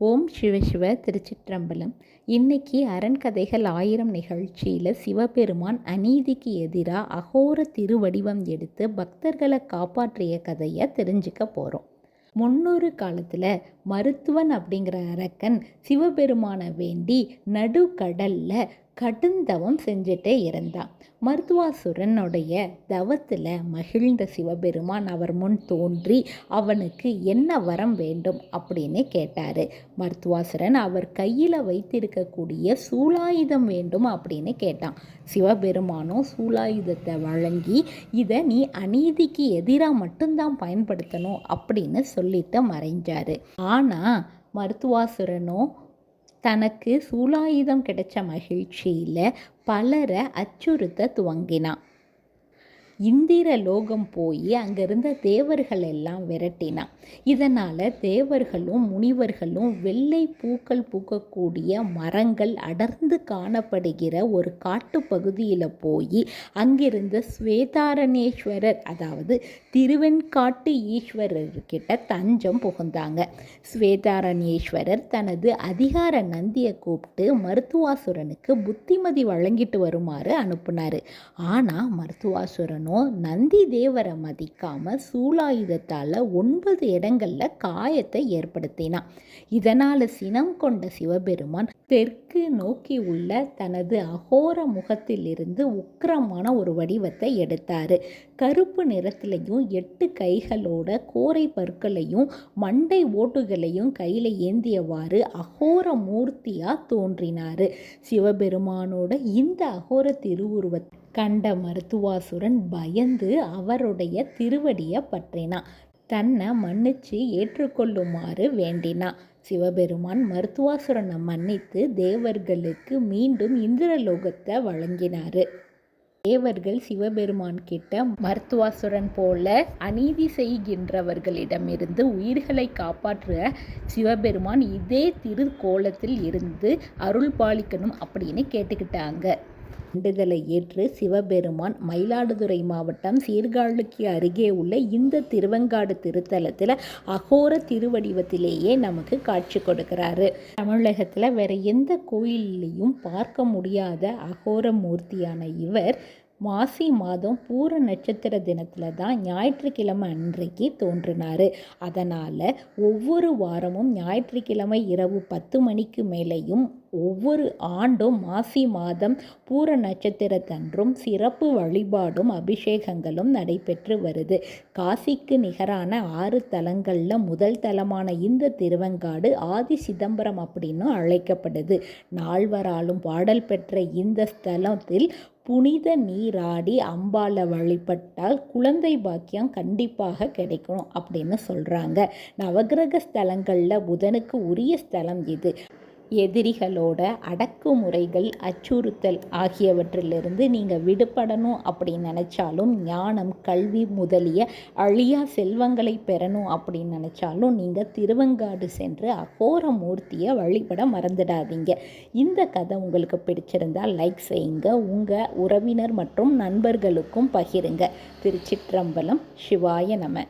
ஓம் சிவசிவ திருச்சிற்றம்பலம். இன்னைக்கு அரண்கதைகள் ஆயிரம் நிகழ்ச்சியில் சிவபெருமான் அநீதிக்கு எதிராக அகோர திருவடிவம் எடுத்து பக்தர்களை காப்பாற்றிய கதையை தெரிஞ்சுக்க போகிறோம் முன்னொரு காலத்தில் மருத்துவன் அப்படிங்கிற அரக்கன் சிவபெருமானை வேண்டி நடுக்கடலில் கடுந்தவம் செஞ்சுட்டே இருந்தான் மருத்துவாசுரனுடைய தவத்தில் மகிழ்ந்த சிவபெருமான் அவர் முன் தோன்றி அவனுக்கு என்ன வரம் வேண்டும் அப்படின்னு கேட்டார். மருத்துவாசுரன் அவர் கையில் வைத்திருக்கக்கூடிய சூலாயுதம் வேண்டும் அப்படின்னு கேட்டான். சிவபெருமானும் சூலாயுதத்தை வழங்கி இதை நீ அநீதிக்கு எதிராக மட்டும்தான் பயன்படுத்தணும் அப்படின்னு சொல்லிட்டு மறைஞ்சார். ஆனால் மருத்துவாசுரனும் தனக்கு சூலாயுதம் கிடைச்ச மகிழ்ச்சியில் பலரை அச்சுறுத்த துவங்கினான். இந்திர லோகம் போய் அங்கிருந்த தேவர்கள் எல்லாம் விரட்டினான் இதனால் தேவர்களும் முனிவர்களும் வெள்ளை பூக்கள் பூக்கக்கூடிய மரங்கள் அடர்ந்து காணப்படுகிற ஒரு காட்டு பகுதியில் போய் அங்கிருந்த ஸ்வேதாரணேஸ்வரர் அதாவது திருவெண்காட்டு ஈஸ்வரர்கிட்ட தஞ்சம் புகுந்தாங்க. ஸ்வேதாரணேஸ்வரர் தனது அதிகார நந்தியை கூப்பிட்டு மருத்துவாசுரனுக்கு புத்திமதி வழங்கிட்டு வருமாறு அனுப்புனார். ஆனால் மருத்துவாசுரன் பண்ணோம் நந்தி தேவரை மதிக்காமல் சூலாயுதத்தால் ஒன்பது இடங்களில் காயத்தை ஏற்படுத்தினான். இதனால் சினம் கொண்ட சிவபெருமான் தெற்கு நோக்கி உள்ள தனது அகோர முகத்திலிருந்து உக்கிரமான ஒரு வடிவத்தை எடுத்தார். கருப்பு நிறத்திலையும் எட்டு கைகளோட கோரை பற்களையும் மண்டை ஓட்டுகளையும் கையில் ஏந்தியவாறு அகோர மூர்த்தியாக தோன்றினார். சிவபெருமானோட இந்த அகோர திருவுருவத்தை கண்ட மருத்துவாசுரன் பயந்து அவருடைய திருவடியை பற்றினான். தன்னை மன்னிச்சு ஏற்றுக்கொள்ளுமாறு வேண்டினான் சிவபெருமான் மருத்துவாசுரனை மன்னித்து தேவர்களுக்கு மீண்டும் இந்திரலோகத்தை வழங்கினார். தேவர்கள் சிவபெருமான் கிட்ட மருத்துவாசுரன் போல அநீதி செய்கின்றவர்களிடமிருந்து உயிர்களை காப்பாற்ற சிவபெருமான் இதே திருக்கோலத்தில் இருந்து அருள் பாலிக்கணும் அப்படின்னு கேட்டுக்கிட்டாங்க. வேண்டுதலை ஏற்று சிவபெருமான் மயிலாடுதுறை மாவட்டம் சீர்காழிக்கு அருகே உள்ள இந்த திருவங்காடு திருத்தலத்தில் அகோர திருவடிவத்திலேயே நமக்கு காட்சி கொடுக்கிறாரு. தமிழகத்தில் வேற எந்த கோயிலையும் பார்க்க முடியாத அகோர மூர்த்தியான இவர் மாசி மாதம் பூர நட்சத்திர தினத்தில் தான் ஞாயிற்றுக்கிழமை அன்றைக்கு தோன்றினார். அதனால் ஒவ்வொரு வாரமும் ஞாயிற்றுக்கிழமை இரவு பத்து மணிக்கு மேலேயும் ஒவ்வொரு ஆண்டும் மாசி மாதம் பூர நட்சத்திரத்தன்றும் சிறப்பு வழிபாடும் அபிஷேகங்களும் நடைபெற்று வருது. காசிக்கு நிகரான ஆறு தலங்களில் முதல் தலமான இந்த திருவங்காடு ஆதி சிதம்பரம் அப்படின்னு அழைக்கப்படுது. நால்வராலும் பாடல் பெற்ற இந்த ஸ்தலத்தில் புனித நீராடி அம்பாலை வழிபட்டால் குழந்தை பாக்கியம் கண்டிப்பாக கிடைக்கும் அப்படின்னு சொல்கிறாங்க நவகிரக ஸ்தலங்களில் புதனுக்கு உரிய ஸ்தலம் இது எதிரிகளோட அடக்குமுறைகள் அச்சுறுத்தல் ஆகியவற்றிலிருந்து நீங்கள் விடுபடணும் அப்படின்னு நினச்சாலும் ஞானம் கல்வி முதலிய அழியா செல்வங்களை பெறணும் அப்படின்னு நினச்சாலும் நீங்கள் திருவங்காடு சென்று அகோர மூர்த்தியை வழிபட மறந்துடாதீங்க. இந்த கதை உங்களுக்கு பிடிச்சிருந்தால் லைக் செய்யுங்க. உங்கள் உறவினர் மற்றும் நண்பர்களுக்கும் பகிருங்க. திருச்சிற்றம்பலம் சிவாய நம.